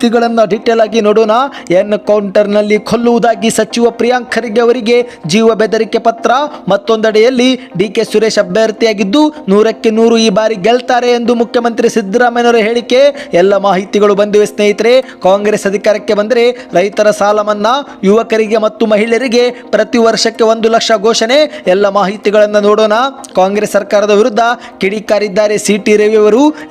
ಮಾಹಿತಿಗಳನ್ನು ಡಿಟೇಲ್ ಆಗಿ ನೋಡೋಣ. ಎನ್ಕೌಂಟರ್ನಲ್ಲಿ ಕೊಲ್ಲುವುದಾಗಿ ಸಚಿವ ಪ್ರಿಯಾಂಕ್ ಖರ್ಗೆ ಅವರಿಗೆ ಜೀವ ಬೆದರಿಕೆ ಪತ್ರ. ಮತ್ತೊಂದೆಡೆಯಲ್ಲಿ ಡಿ ಕೆ ಸುರೇಶ್ ಅಭ್ಯರ್ಥಿಯಾಗಿದ್ದು ನೂರಕ್ಕೆ ನೂರು ಈ ಬಾರಿ ಗೆಲ್ತಾರೆ ಎಂದು ಮುಖ್ಯಮಂತ್ರಿ ಸಿದ್ದರಾಮಯ್ಯನವರ ಹೇಳಿಕೆ. ಎಲ್ಲ ಮಾಹಿತಿಗಳು ಬಂದಿವೆ ಸ್ನೇಹಿತರೆ. ಕಾಂಗ್ರೆಸ್ ಅಧಿಕಾರಕ್ಕೆ ಬಂದರೆ ರೈತರ ಸಾಲ ಮನ್ನಾ ಯುವಕರಿಗೆ ಮತ್ತು ಮಹಿಳೆಯರಿಗೆ ಪ್ರತಿ ವರ್ಷಕ್ಕೆ ಒಂದು ಲಕ್ಷ ಘೋಷಣೆ. ಎಲ್ಲ ಮಾಹಿತಿಗಳನ್ನು ನೋಡೋಣ. ಕಾಂಗ್ರೆಸ್ ಸರ್ಕಾರದ ವಿರುದ್ಧ ಕಿಡಿಕಾರಿದ್ದಾರೆ ಸಿ ಟಿ ರವಿ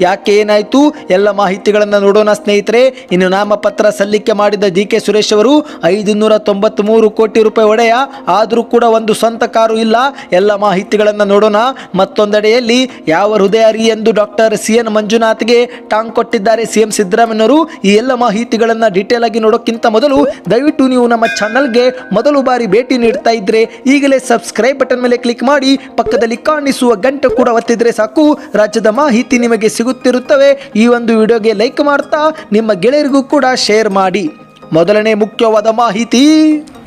ಯಾಕೆ ಏನಾಯಿತು? ಎಲ್ಲ ಮಾಹಿತಿಗಳನ್ನು ನೋಡೋಣ ಸ್ನೇಹಿತರೆ. ಇನ್ನು ನಾಮಪತ್ರ ಸಲ್ಲಿಕೆ ಮಾಡಿದ ಡಿ ಕೆ ಸುರೇಶ್ ಅವರು ಐದು ನೂರ ತೊಂಬತ್ಮೂರು ಕೋಟಿ ರೂಪಾಯಿ ಒಡೆಯ. ಆದರೂ ಕೂಡ ಒಂದು ಸ್ವಂತ ಕಾರು ಇಲ್ಲ. ಎಲ್ಲ ಮಾಹಿತಿಗಳನ್ನು ನೋಡೋಣ. ಮತ್ತೊಂದೆಡೆಯಲ್ಲಿ ಯಾವ ಹೃದಯರಿ ಎಂದು ಡಾಕ್ಟರ್ ಸಿ ಎನ್ ಮಂಜುನಾಥ್ಗೆ ಟಾಂಗ್ ಕೊಟ್ಟಿದ್ದಾರೆ ಸಿಎಂ ಸಿದ್ದರಾಮಯ್ಯನವರು. ಈ ಎಲ್ಲ ಮಾಹಿತಿಗಳನ್ನು ಡೀಟೇಲ್ ಆಗಿ ನೋಡೋಕ್ಕಿಂತ ಮೊದಲು ದಯವಿಟ್ಟು ನೀವು ನಮ್ಮ ಚಾನಲ್ಗೆ ಮೊದಲು ಬಾರಿ ಭೇಟಿ ನೀಡ್ತಾ ಇದ್ರೆ ಈಗಲೇ ಸಬ್ಸ್ಕ್ರೈಬ್ ಬಟನ್ ಮೇಲೆ ಕ್ಲಿಕ್ ಮಾಡಿ ಪಕ್ಕದಲ್ಲಿ ಕಾಣಿಸುವ ಗಂಟೆ ಕೂಡ ಒತ್ತಿದ್ರೆ ಸಾಕು. ರಾಜ್ಯದ ಮಾಹಿತಿ ನಿಮಗೆ ಸಿಗುತ್ತಿರುತ್ತವೆ. ಈ ಒಂದು ವಿಡಿಯೋಗೆ ಲೈಕ್ ಮಾಡ್ತಾ ನಿಮ್ಮ ಗೆಳೆಯರಿಗೂ ಕೂಡ ಶೇರ್ ಮಾಡಿ. ಮೊದಲನೇ ಮುಖ್ಯವಾದ ಮಾಹಿತಿ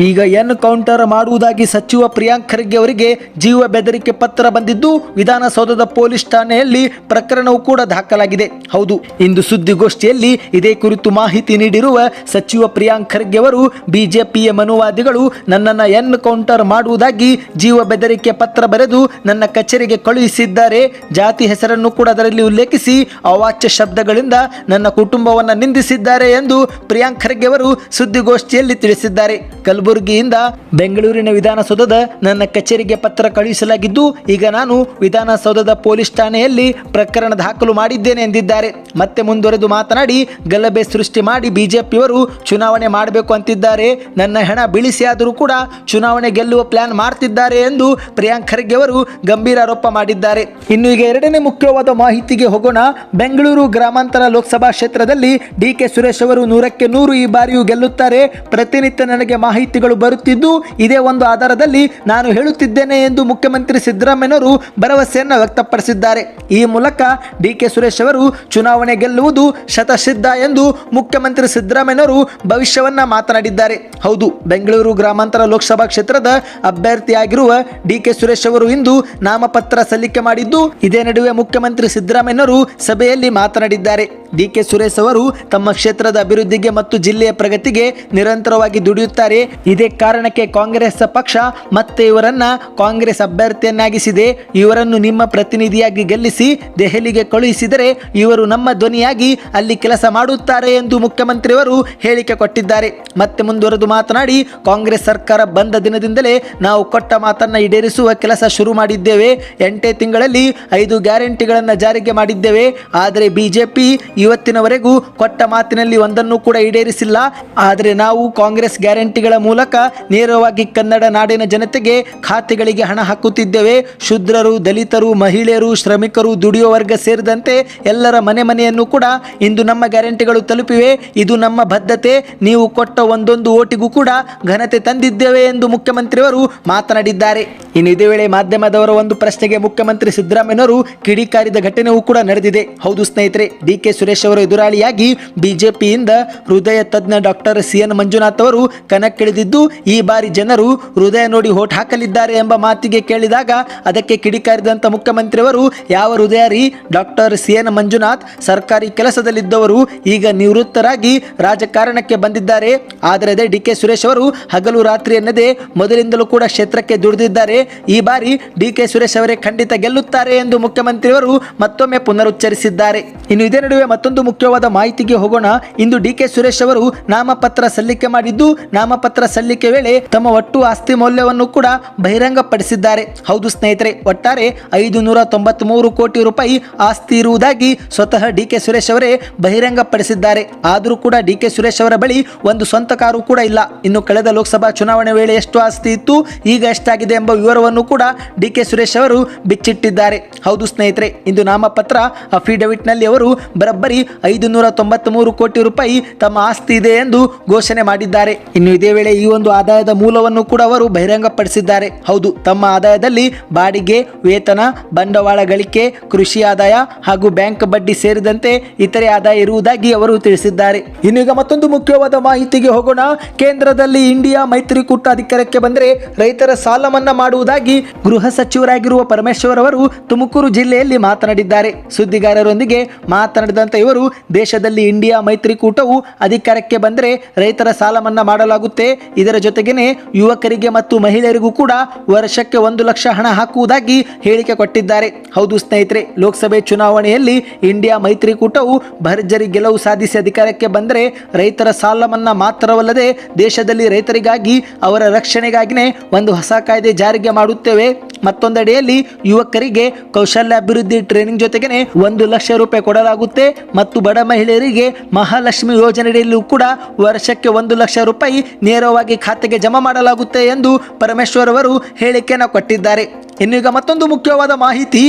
ಈಗ ಎನ್ ಕೌಂಟರ್ ಮಾಡುವುದಾಗಿ ಸಚಿವ ಪ್ರಿಯಾಂಕ್ ಖರ್ಗೆ ಅವರಿಗೆ ಜೀವ ಬೆದರಿಕೆ ಪತ್ರ ಬಂದಿದ್ದು, ವಿಧಾನಸೌಧದ ಪೊಲೀಸ್ ಠಾಣೆಯಲ್ಲಿ ಪ್ರಕರಣವು ಕೂಡ ದಾಖಲಾಗಿದೆ. ಹೌದು, ಇಂದು ಸುದ್ದಿಗೋಷ್ಠಿಯಲ್ಲಿ ಇದೇ ಕುರಿತು ಮಾಹಿತಿ ನೀಡಿರುವ ಸಚಿವ ಪ್ರಿಯಾಂಕ್ ಖರ್ಗೆ ಅವರು, ಬಿಜೆಪಿಯ ಮನುವಾದಿಗಳು ನನ್ನನ್ನು ಎನ್ ಕೌಂಟರ್ ಮಾಡುವುದಾಗಿ ಜೀವ ಬೆದರಿಕೆ ಪತ್ರ ಬರೆದು ನನ್ನ ಕಚೇರಿಗೆ ಕಳುಹಿಸಿದ್ದಾರೆ. ಜಾತಿ ಹೆಸರನ್ನು ಕೂಡ ಅದರಲ್ಲಿ ಉಲ್ಲೇಖಿಸಿ ಅವಾಚ್ಯ ಶಬ್ದಗಳಿಂದ ನನ್ನ ಕುಟುಂಬವನ್ನು ನಿಂದಿಸಿದ್ದಾರೆ ಎಂದು ಪ್ರಿಯಾಂಕ್ ಖರ್ಗೆ ಅವರು ಸುದ್ದಿಗೋಷ್ಠಿಯಲ್ಲಿ ತಿಳಿಸಿದ್ದಾರೆ. ಕಲಬುರಗಿಯಿಂದ ಬೆಂಗಳೂರಿನ ವಿಧಾನಸೌಧದ ನನ್ನ ಕಚೇರಿಗೆ ಪತ್ರ ಕಳುಹಿಸಲಾಗಿದ್ದು, ಈಗ ನಾನು ವಿಧಾನಸೌಧದ ಪೊಲೀಸ್ ಠಾಣೆಯಲ್ಲಿ ಪ್ರಕರಣ ದಾಖಲು ಮಾಡಿದ್ದೇನೆ ಎಂದಿದ್ದಾರೆ. ಮತ್ತೆ ಮುಂದುವರೆದು ಮಾತನಾಡಿ, ಗಲಭೆ ಸೃಷ್ಟಿ ಮಾಡಿ ಬಿಜೆಪಿಯವರು ಚುನಾವಣೆ ಮಾಡಬೇಕು ಅಂತಿದ್ದಾರೆ. ನನ್ನ ಹೆಣ ಬೀಳಿಸಿ ಆದರೂ ಕೂಡ ಚುನಾವಣೆ ಗೆಲ್ಲುವ ಪ್ಲಾನ್ ಮಾಡ್ತಿದ್ದಾರೆ ಎಂದು ಪ್ರಿಯಾಂಕ್ ಖರ್ಗೆ ಅವರು ಗಂಭೀರ ಆರೋಪ ಮಾಡಿದ್ದಾರೆ. ಇನ್ನು ಈಗ ಎರಡನೇ ಮುಖ್ಯವಾದ ಮಾಹಿತಿಗೆ ಹೋಗೋಣ. ಬೆಂಗಳೂರು ಗ್ರಾಮಾಂತರ ಲೋಕಸಭಾ ಕ್ಷೇತ್ರದಲ್ಲಿ ಡಿ ಕೆ ಸುರೇಶ್ ಅವರು ನೂರಕ್ಕೆ ನೂರು ಈ ಬಾರಿಯೂ ಗೆಲ್ಲುತ್ತಾರೆ. ಪ್ರತಿನಿತ್ಯ ನನಗೆ ಮಾಹಿತಿಗಳು ಬರುತ್ತಿದ್ದು, ಇದೇ ಒಂದು ಆಧಾರದಲ್ಲಿ ನಾನು ಹೇಳುತ್ತಿದ್ದೇನೆ ಎಂದು ಮುಖ್ಯಮಂತ್ರಿ ಸಿದ್ದರಾಮಯ್ಯನವರು ಭರವಸೆಯನ್ನು ವ್ಯಕ್ತಪಡಿಸಿದ್ದಾರೆ. ಈ ಮೂಲಕ ಡಿ ಕೆ ಸುರೇಶ್ ಅವರು ಚುನಾವಣೆ ಗೆಲ್ಲುವುದು ಶತಸಿದ್ಧ ಎಂದು ಮುಖ್ಯಮಂತ್ರಿ ಸಿದ್ದರಾಮಯ್ಯನವರು ಭವಿಷ್ಯವನ್ನ ಮಾತನಾಡಿದ್ದಾರೆ. ಹೌದು, ಬೆಂಗಳೂರು ಗ್ರಾಮಾಂತರ ಲೋಕಸಭಾ ಕ್ಷೇತ್ರದ ಅಭ್ಯರ್ಥಿಯಾಗಿರುವ ಡಿ ಕೆ ಸುರೇಶ್ ಅವರು ಇಂದು ನಾಮಪತ್ರ ಸಲ್ಲಿಕೆ ಮಾಡಿದ್ದು, ಇದೇ ನಡುವೆ ಮುಖ್ಯಮಂತ್ರಿ ಸಿದ್ದರಾಮಯ್ಯನವರು ಸಭೆಯಲ್ಲಿ ಮಾತನಾಡಿದ್ದಾರೆ. ಡಿ ಕೆ ಸುರೇಶ್ ಅವರು ತಮ್ಮ ಕ್ಷೇತ್ರದ ಅಭಿವೃದ್ಧಿಗೆ ಮತ್ತು ಜಿಲ್ಲೆಯ ಪ್ರಗತಿಗೆ ನಿರಂತರವಾಗಿ ದುಡಿಯುತ್ತಾರೆ. ಇದೇ ಕಾರಣಕ್ಕೆ ಕಾಂಗ್ರೆಸ್ ಪಕ್ಷ ಮತ್ತೆ ಇವರನ್ನ ಕಾಂಗ್ರೆಸ್ ಅಭ್ಯರ್ಥಿಯನ್ನಾಗಿಸಿದೆ. ಇವರನ್ನು ನಿಮ್ಮ ಪ್ರತಿನಿಧಿಯಾಗಿ ಗೆಲ್ಲಿಸಿ ದೆಹಲಿಗೆ ಕಳುಹಿಸಿದರೆ ಇವರು ನಮ್ಮ ಧ್ವನಿಯಾಗಿ ಅಲ್ಲಿ ಕೆಲಸ ಮಾಡುತ್ತಾರೆ ಎಂದು ಮುಖ್ಯಮಂತ್ರಿಯವರು ಹೇಳಿಕೆ ಕೊಟ್ಟಿದ್ದಾರೆ. ಮತ್ತೆ ಮುಂದುವರೆದು ಮಾತನಾಡಿ, ಕಾಂಗ್ರೆಸ್ ಸರ್ಕಾರ ಬಂದ ದಿನದಿಂದಲೇ ನಾವು ಕೊಟ್ಟ ಮಾತನ್ನ ಈಡೇರಿಸುವ ಕೆಲಸ ಶುರು ಮಾಡಿದ್ದೇವೆ. ಎಂಟೇ ತಿಂಗಳಲ್ಲಿ ಐದು ಗ್ಯಾರಂಟಿಗಳನ್ನು ಜಾರಿಗೆ ಮಾಡಿದ್ದೇವೆ. ಆದರೆ ಬಿಜೆಪಿ ಇವತ್ತಿನವರೆಗೂ ಕೊಟ್ಟ ಮಾತಿನಲ್ಲಿ ಒಂದನ್ನು ಕೂಡ ಈಡೇರಿಸಿಲ್ಲ. ಆದರೆ ನಾವು ಕಾಂಗ್ರೆಸ್ ಗ್ಯಾರಂಟಿಗಳ ಮೂಲಕ ನೇರವಾಗಿ ಕನ್ನಡ ನಾಡಿನ ಜನತೆಗೆ ಖಾತೆಗಳಿಗೆ ಹಣ ಹಾಕುತ್ತಿದ್ದೇವೆ. ಶುದ್ರರು, ದಲಿತರು, ಮಹಿಳೆಯರು, ಶ್ರಮಿಕರು ದುಡಿಯುವ ವರ್ಗ ಸೇರಿದಂತೆ ಎಲ್ಲರ ಮನೆ ಮನೆಯನ್ನು ಕೂಡ ಇಂದು ನಮ್ಮ ಗ್ಯಾರಂಟಿಗಳು ತಲುಪಿವೆ. ಇದು ನಮ್ಮ ಬದ್ಧತೆ. ನೀವು ಕೊಟ್ಟ ಒಂದೊಂದು ಓಟಿಗೂ ಕೂಡ ಘನತೆ ತಂದಿದ್ದೇವೆ ಎಂದು ಮುಖ್ಯಮಂತ್ರಿಯವರು ಮಾತನಾಡಿದ್ದಾರೆ. ಇನ್ನು ಇದೇ ವೇಳೆ ಮಾಧ್ಯಮದವರ ಒಂದು ಪ್ರಶ್ನೆಗೆ ಮುಖ್ಯಮಂತ್ರಿ ಸಿದ್ದರಾಮಯ್ಯನವರು ಕಿಡಿಕಾರಿದ ಘಟನೆಯೂ ಕೂಡ ನಡೆದಿದೆ. ಹೌದು ಸ್ನೇಹಿತರೆ, ಡಿ ಕೆ ಅವರ ಎದುರಾಳಿಯಾಗಿ ಬಿಜೆಪಿಯಿಂದ ಹೃದಯ ತಜ್ಞ ಡಾಕ್ಟರ್ ಸಿ ಎನ್ ಮಂಜುನಾಥ್ ಅವರು ಕಣಕ್ಕಿಳಿದಿದ್ದು, ಈ ಬಾರಿ ಜನರು ಹೃದಯ ನೋಡಿ ಓಟ್ ಹಾಕಲಿದ್ದಾರೆ ಎಂಬ ಮಾತಿಗೆ ಕೇಳಿದಾಗ ಅದಕ್ಕೆ ಕಿಡಿಕಾರಿದಂಥ ಮುಖ್ಯಮಂತ್ರಿಯವರು, ಯಾವ ಹೃದಯ ರೀ ಡಾಕ್ಟರ್ ಸಿ ಎನ್ ಮಂಜುನಾಥ್ ಸರ್ಕಾರಿ ಕೆಲಸದಲ್ಲಿದ್ದವರು ಈಗ ನಿವೃತ್ತರಾಗಿ ರಾಜಕಾರಣಕ್ಕೆ ಬಂದಿದ್ದಾರೆ. ಆದರೆ ಅದೇ ಡಿ ಕೆ ಸುರೇಶ್ ಅವರು ಹಗಲು ರಾತ್ರಿ ಎನ್ನದೇ ಮೊದಲಿಂದಲೂ ಕೂಡ ಕ್ಷೇತ್ರಕ್ಕೆ ದುಡಿದಿದ್ದಾರೆ. ಈ ಬಾರಿ ಡಿ ಕೆ ಸುರೇಶ್ ಅವರೇ ಖಂಡಿತ ಗೆಲ್ಲುತ್ತಾರೆ ಎಂದು ಮುಖ್ಯಮಂತ್ರಿಯವರು ಮತ್ತೊಮ್ಮೆ ಪುನರುಚ್ಚರಿಸಿದ್ದಾರೆ. ಇನ್ನು ಇದೇ ನಡುವೆ ಮತ್ತೊಂದು ಮುಖ್ಯವಾದ ಮಾಹಿತಿಗೆ ಹೋಗೋಣ. ಇಂದು ಡಿ ಕೆ ಸುರೇಶ್ ಅವರು ನಾಮಪತ್ರ ಸಲ್ಲಿಕೆ ಮಾಡಿದ್ದು, ನಾಮಪತ್ರ ಸಲ್ಲಿಕೆ ವೇಳೆ ತಮ್ಮ ಒಟ್ಟು ಆಸ್ತಿ ಮೌಲ್ಯವನ್ನು ಕೂಡ ಬಹಿರಂಗಪಡಿಸಿದ್ದಾರೆ. ಹೌದು ಸ್ನೇಹಿತರೆ, ಒಟ್ಟಾರೆ ಐದು ನೂರ ತೊಂಬತ್ಮೂರು ಕೋಟಿ ರೂಪಾಯಿ ಆಸ್ತಿ ಇರುವುದಾಗಿ ಸ್ವತಃ ಡಿ ಕೆ ಸುರೇಶ್ ಅವರೇ ಬಹಿರಂಗಪಡಿಸಿದ್ದಾರೆ. ಆದರೂ ಕೂಡ ಡಿ ಕೆ ಸುರೇಶ್ ಅವರ ಬಳಿ ಒಂದು ಸ್ವಂತ ಕಾರು ಕೂಡ ಇಲ್ಲ. ಇನ್ನು ಕಳೆದ ಲೋಕಸಭಾ ಚುನಾವಣೆ ವೇಳೆ ಎಷ್ಟು ಆಸ್ತಿ ಇತ್ತು, ಈಗ ಎಷ್ಟಾಗಿದೆ ಎಂಬ ವಿವರವನ್ನು ಕೂಡ ಡಿ ಕೆ ಸುರೇಶ್ ಅವರು ಬಿಚ್ಚಿಟ್ಟಿದ್ದಾರೆ. ಹೌದು ಸ್ನೇಹಿತರೆ, ಇಂದು ನಾಮಪತ್ರ ಅಫಿಡವಿಟ್ನಲ್ಲಿ ಅವರು ಬರೋಬ್ಬರಿ ಐದು ನೂರ ತೊಂಬತ್ಮೂರು ಕೋಟಿ ರೂಪಾಯಿ ತಮ್ಮ ಆಸ್ತಿ ಇದೆ ಎಂದು ಘೋಷಣೆ ಮಾಡಿದ್ದಾರೆ. ಇನ್ನು ಇದೇ ವೇಳೆ ಈ ಒಂದು ಆದಾಯದ ಮೂಲವನ್ನು ಕೂಡ ಅವರು ಬಹಿರಂಗಪಡಿಸಿದ್ದಾರೆ. ಹೌದು, ತಮ್ಮ ಆದಾಯದಲ್ಲಿ ಬಾಡಿಗೆ, ವೇತನ, ಬಂಡವಾಳ ಗಳಿಕೆ, ಕೃಷಿ ಆದಾಯ ಹಾಗೂ ಬ್ಯಾಂಕ್ ಬಡ್ಡಿ ಸೇರಿದಂತೆ ಇತರೆ ಆದಾಯ ಇರುವುದಾಗಿ ಅವರು ತಿಳಿಸಿದ್ದಾರೆ. ಇನ್ನೀಗ ಮತ್ತೊಂದು ಮುಖ್ಯವಾದ ಮಾಹಿತಿಗೆ ಹೋಗೋಣ. ಕೇಂದ್ರದಲ್ಲಿ ಇಂಡಿಯಾ ಮೈತ್ರಿಕೂಟ ಅಧಿಕಾರಕ್ಕೆ ಬಂದರೆ ರೈತರ ಸಾಲ ಮನ್ನಾ ಮಾಡುವುದಾಗಿ ಗೃಹ ಸಚಿವರಾಗಿರುವ ಪರಮೇಶ್ವರ್ ಅವರು ತುಮಕೂರು ಜಿಲ್ಲೆಯಲ್ಲಿ ಮಾತನಾಡಿದ್ದಾರೆ. ಸುದ್ದಿಗಾರರೊಂದಿಗೆ ಮಾತನಾಡಿದಂತ ಇವರು ದೇಶದಲ್ಲಿ ಇಂಡಿಯಾ ಮೈತ್ರಿಕೂಟವು ಅಧಿಕಾರಕ್ಕೆ ಬಂದರೆ ರೈತರ ಸಾಲ ಮನ್ನಾ ಮಾಡಲಾಗುತ್ತೆ. ಇದರ ಜೊತೆಗೇನೆ ಯುವಕರಿಗೆ ಮತ್ತು ಮಹಿಳೆಯರಿಗೂ ಕೂಡ ವರ್ಷಕ್ಕೆ ಒಂದು ಲಕ್ಷ ಹಣ ಹಾಕುವುದಾಗಿ ಹೇಳಿಕೆ ಕೊಟ್ಟಿದ್ದಾರೆ. ಹೌದು ಸ್ನೇಹಿತರೆ, ಲೋಕಸಭೆ ಚುನಾವಣೆಯಲ್ಲಿ ಇಂಡಿಯಾ ಮೈತ್ರಿಕೂಟವು ಭರ್ಜರಿ ಗೆಲುವು ಸಾಧಿಸಿ ಅಧಿಕಾರಕ್ಕೆ ಬಂದರೆ ರೈತರ ಸಾಲ ಮನ್ನಾ ಮಾತ್ರವಲ್ಲದೆ ದೇಶದಲ್ಲಿ ರೈತರಿಗಾಗಿ ಅವರ ರಕ್ಷಣೆಗಾಗಿನೇ ಒಂದು ಹೊಸ ಕಾಯ್ದೆ ಜಾರಿಗೆ ಮಾಡುತ್ತೇವೆ. ಮತ್ತೊಂದೆಡೆಯಲ್ಲಿ ಯುವಕರಿಗೆ ಕೌಶಲ್ಯ ಅಭಿವೃದ್ಧಿ ಟ್ರೈನಿಂಗ್ ಜೊತೆಗೇನೆ ಒಂದು ಲಕ್ಷ ರೂಪಾಯಿ ಕೊಡಲಾಗುತ್ತೆ. ಮತ್ತು ಬಡ ಮಹಿಳೆಯರಿಗೆ ಮಹಾಲಕ್ಷ್ಮಿ ಯೋಜನೆಯಲ್ಲೂ ಕೂಡ ವರ್ಷಕ್ಕೆ ಒಂದು ಲಕ್ಷ ರೂಪಾಯಿ ನೇರವಾಗಿ ಖಾತೆಗೆ ಜಮಾ ಮಾಡಲಾಗುತ್ತೆ ಎಂದು ಪರಮೇಶ್ವರ್ ಅವರು ಹೇಳಿಕೆಯನ್ನು ಕೊಟ್ಟಿದ್ದಾರೆ. ಇನ್ನೀಗ ಮತ್ತೊಂದು ಮುಖ್ಯವಾದ ಮಾಹಿತಿ.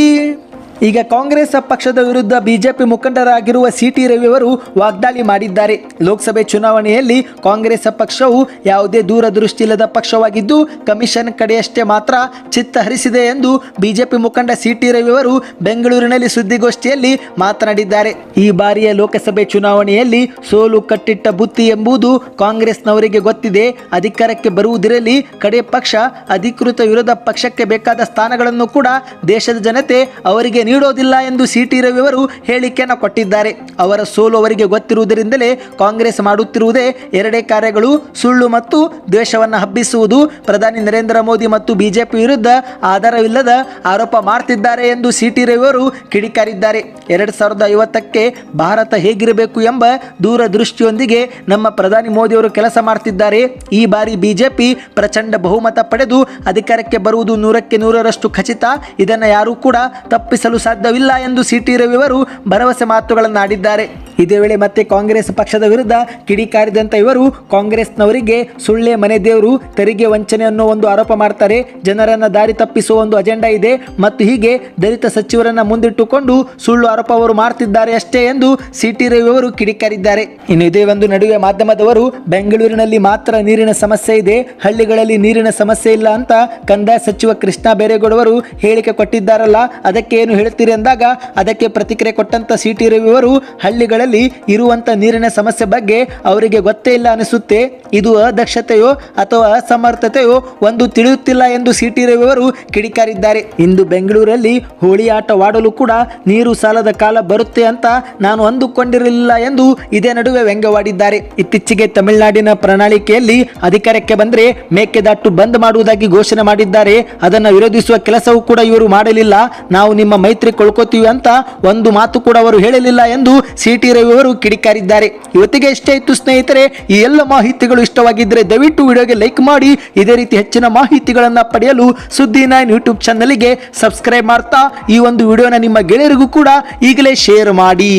ಈಗ ಕಾಂಗ್ರೆಸ್ ಪಕ್ಷದ ವಿರುದ್ಧ ಬಿಜೆಪಿ ಮುಖಂಡರಾಗಿರುವ ಸಿಟಿ ರವಿ ಅವರು ವಾಗ್ದಾಳಿ ಮಾಡಿದ್ದಾರೆ. ಲೋಕಸಭೆ ಚುನಾವಣೆಯಲ್ಲಿ ಕಾಂಗ್ರೆಸ್ ಪಕ್ಷವು ಯಾವುದೇ ದೂರದೃಷ್ಟಿ ಇಲ್ಲದ ಪಕ್ಷವಾಗಿದ್ದು, ಕಮಿಷನ್ ಕಡೆಯಷ್ಟೇ ಮಾತ್ರ ಚಿತ್ತ ಹರಿಸಿದೆ ಎಂದು ಬಿಜೆಪಿ ಮುಖಂಡ ಸಿಟಿ ರವಿ ಅವರು ಬೆಂಗಳೂರಿನಲ್ಲಿ ಸುದ್ದಿಗೋಷ್ಠಿಯಲ್ಲಿ ಮಾತನಾಡಿದ್ದಾರೆ. ಈ ಬಾರಿಯ ಲೋಕಸಭೆ ಚುನಾವಣೆಯಲ್ಲಿ ಸೋಲು ಕಟ್ಟಿಟ್ಟ ಬುತ್ತಿ ಎಂಬುದು ಕಾಂಗ್ರೆಸ್ನವರಿಗೆ ಗೊತ್ತಿದೆ. ಅಧಿಕಾರಕ್ಕೆ ಬರುವುದಿರಲಿ, ಕಡೆ ಪಕ್ಷ ಅಧಿಕೃತ ವಿರೋಧ ಪಕ್ಷಕ್ಕೆ ಬೇಕಾದ ಸ್ಥಾನಗಳನ್ನು ಕೂಡ ದೇಶದ ಜನತೆ ಅವರಿಗೆ ನೀಡೋದಿಲ್ಲ ಎಂದು ಸಿ ಟಿ ರವಿ ಅವರು ಹೇಳಿಕೆಯನ್ನು ಕೊಟ್ಟಿದ್ದಾರೆ. ಅವರ ಸೋಲು ಅವರಿಗೆ ಗೊತ್ತಿರುವುದರಿಂದಲೇ ಕಾಂಗ್ರೆಸ್ ಮಾಡುತ್ತಿರುವುದೇ ಎರಡೇ ಕಾರ್ಯಗಳು, ಸುಳ್ಳು ಮತ್ತು ದ್ವೇಷವನ್ನು ಹಬ್ಬಿಸುವುದು. ಪ್ರಧಾನಿ ನರೇಂದ್ರ ಮೋದಿ ಮತ್ತು ಬಿಜೆಪಿ ವಿರುದ್ಧ ಆಧಾರವಿಲ್ಲದ ಆರೋಪ ಮಾಡ್ತಿದ್ದಾರೆ ಎಂದು ಸಿ ಟಿ ರವಿ ಅವರು ಕಿಡಿಕಾರಿದ್ದಾರೆ. ಎರಡು ಸಾವಿರದ ಐವತ್ತಕ್ಕೆ ಭಾರತ ಹೇಗಿರಬೇಕು ಎಂಬ ದೂರದೃಷ್ಟಿಯೊಂದಿಗೆ ನಮ್ಮ ಪ್ರಧಾನಿ ಮೋದಿ ಅವರು ಕೆಲಸ ಮಾಡ್ತಿದ್ದಾರೆ. ಈ ಬಾರಿ ಬಿಜೆಪಿ ಪ್ರಚಂಡ ಬಹುಮತ ಪಡೆದು ಅಧಿಕಾರಕ್ಕೆ ಬರುವುದು ನೂರಕ್ಕೆ ನೂರರಷ್ಟು ಖಚಿತ. ಇದನ್ನು ಯಾರೂ ಕೂಡ ತಪ್ಪಿಸಲು ಸಾಧ್ಯವಿಲ್ಲ ಎಂದು ಸಿಟಿ ರವಿ ಅವರು ಭರವಸೆ ಮಾತುಗಳನ್ನಾಡಿದ್ದಾರೆ ಇದೇ ವೇಳೆ ಮತ್ತೆ ಕಾಂಗ್ರೆಸ್ ಪಕ್ಷದ ವಿರುದ್ಧ ಕಿಡಿಕಾರಿದಂತ ಇವರು ಕಾಂಗ್ರೆಸ್ನವರಿಗೆ ಸುಳ್ಳೆ ಮನೆ ದೇವರು, ತೆರಿಗೆ ವಂಚನೆ ಅನ್ನೋ ಒಂದು ಆರೋಪ ಮಾಡ್ತಾರೆ. ಜನರನ್ನ ದಾರಿ ತಪ್ಪಿಸುವ ಒಂದು ಅಜೆಂಡಾ ಇದೆ. ಮತ್ತು ಹೀಗೆ ದಲಿತ ಸಚಿವರನ್ನ ಮುಂದಿಟ್ಟುಕೊಂಡು ಸುಳ್ಳು ಆರೋಪ ಅವರು ಮಾಡ್ತಿದ್ದಾರೆ ಅಷ್ಟೇ ಎಂದು ಸಿಟಿ ರವಿ ಅವರು ಕಿಡಿಕಾರಿದ್ದಾರೆ ಇನ್ನು ಇದೇ ಒಂದು ನಡುವೆ ಮಾಧ್ಯಮದವರು ಬೆಂಗಳೂರಿನಲ್ಲಿ ಮಾತ್ರ ನೀರಿನ ಸಮಸ್ಯೆ ಇದೆ. ಹಳ್ಳಿಗಳಲ್ಲಿ ನೀರಿನ ಸಮಸ್ಯೆ ಇಲ್ಲ ಅಂತ ಕಂದಾಯ ಸಚಿವ ಕೃಷ್ಣ ಬೇರೆಗೌಡವರು ಹೇಳಿಕೆ ಕೊಟ್ಟಿದ್ದಾರಲ್ಲ, ಅದಕ್ಕೆ ಏನು ಹೇಳ್ತೀರಿ ಅಂದಾಗ ಅದಕ್ಕೆ ಪ್ರತಿಕ್ರಿಯೆ ಕೊಟ್ಟಂತ ಸಿ ಟಿ ರವಿ ಅವರು ಹಳ್ಳಿಗಳಲ್ಲಿ ಇರುವಂತ ನೀರಿನ ಸಮಸ್ಯೆ ಬಗ್ಗೆ ಅವರಿಗೆ ಗೊತ್ತೇ ಇಲ್ಲ ಅನಿಸುತ್ತೆ. ಇದು ಅದಕ್ಷತೆಯೋ ಅಥವಾ ಅಸಮರ್ಥತೆಯೋ ಒಂದು ತಿಳಿಯುತ್ತಿಲ್ಲ ಎಂದು ಸಿ ಟಿ ರವಿ ಅವರು ಕಿಡಿಕಾರಿದ್ದಾರೆ. ಇಂದು ಬೆಂಗಳೂರಲ್ಲಿ ಹೋಳಿ ಆಟವಾಡಲು ಕೂಡ ನೀರು ಸಾಲದ ಕಾಲ ಬರುತ್ತೆ ಅಂತ ನಾನು ಅಂದುಕೊಂಡಿರಲಿಲ್ಲ ಎಂದು ಇದೇ ನಡುವೆ ವ್ಯಂಗ್ಯವಾಡಿದ್ದಾರೆ. ಇತ್ತೀಚೆಗೆ ತಮಿಳುನಾಡಿನ ಪ್ರಣಾಳಿಕೆಯಲ್ಲಿ ಅಧಿಕಾರಕ್ಕೆ ಬಂದರೆ ಮೇಕೆದಾಟು ಬಂದ್ ಮಾಡುವುದಾಗಿ ಘೋಷಣೆ ಮಾಡಿದ್ದಾರೆ. ಅದನ್ನು ವಿರೋಧಿಸುವ ಕೆಲಸವೂ ಕೂಡ ಇವರು ಮಾಡಲಿಲ್ಲ. ನಾವು ನಿಮ್ಮ ಮೈತ್ರಿ ಕೊಳ್ಕೋತೀವಿ ಅಂತ ಒಂದು ಮಾತು ಕೂಡ ಅವರು ಹೇಳಲಿಲ್ಲ ಎಂದು ಸಿ ಟಿ ರವಿ ಅವರು ಕಿಡಿಕಾರಿದ್ದಾರೆ. ಇವತ್ತಿಗೆ ಇಷ್ಟೇ ಇತ್ತು ಸ್ನೇಹಿತರೆ, ಈ ಎಲ್ಲ ಮಾಹಿತಿಗಳು ಇಷ್ಟವಾಗಿದ್ದರೆ ದಯವಿಟ್ಟು ವಿಡಿಯೋಗೆ ಲೈಕ್ ಮಾಡಿ, ಇದೇ ರೀತಿ ಹೆಚ್ಚಿನ ಮಾಹಿತಿಗಳನ್ನು ಪಡೆಯಲು ಸುದ್ದಿ ನೈನ್ ಯೂಟ್ಯೂಬ್ ಚಾನಲ್ಗೆ ಸಬ್ಸ್ಕ್ರೈಬ್ ಮಾಡ್ತಾ, ಈ ಒಂದು ವಿಡಿಯೋನ ನಿಮ್ಮ ಗೆಳೆಯರಿಗೂ ಕೂಡ ಈಗಲೇ ಶೇರ್ ಮಾಡಿ.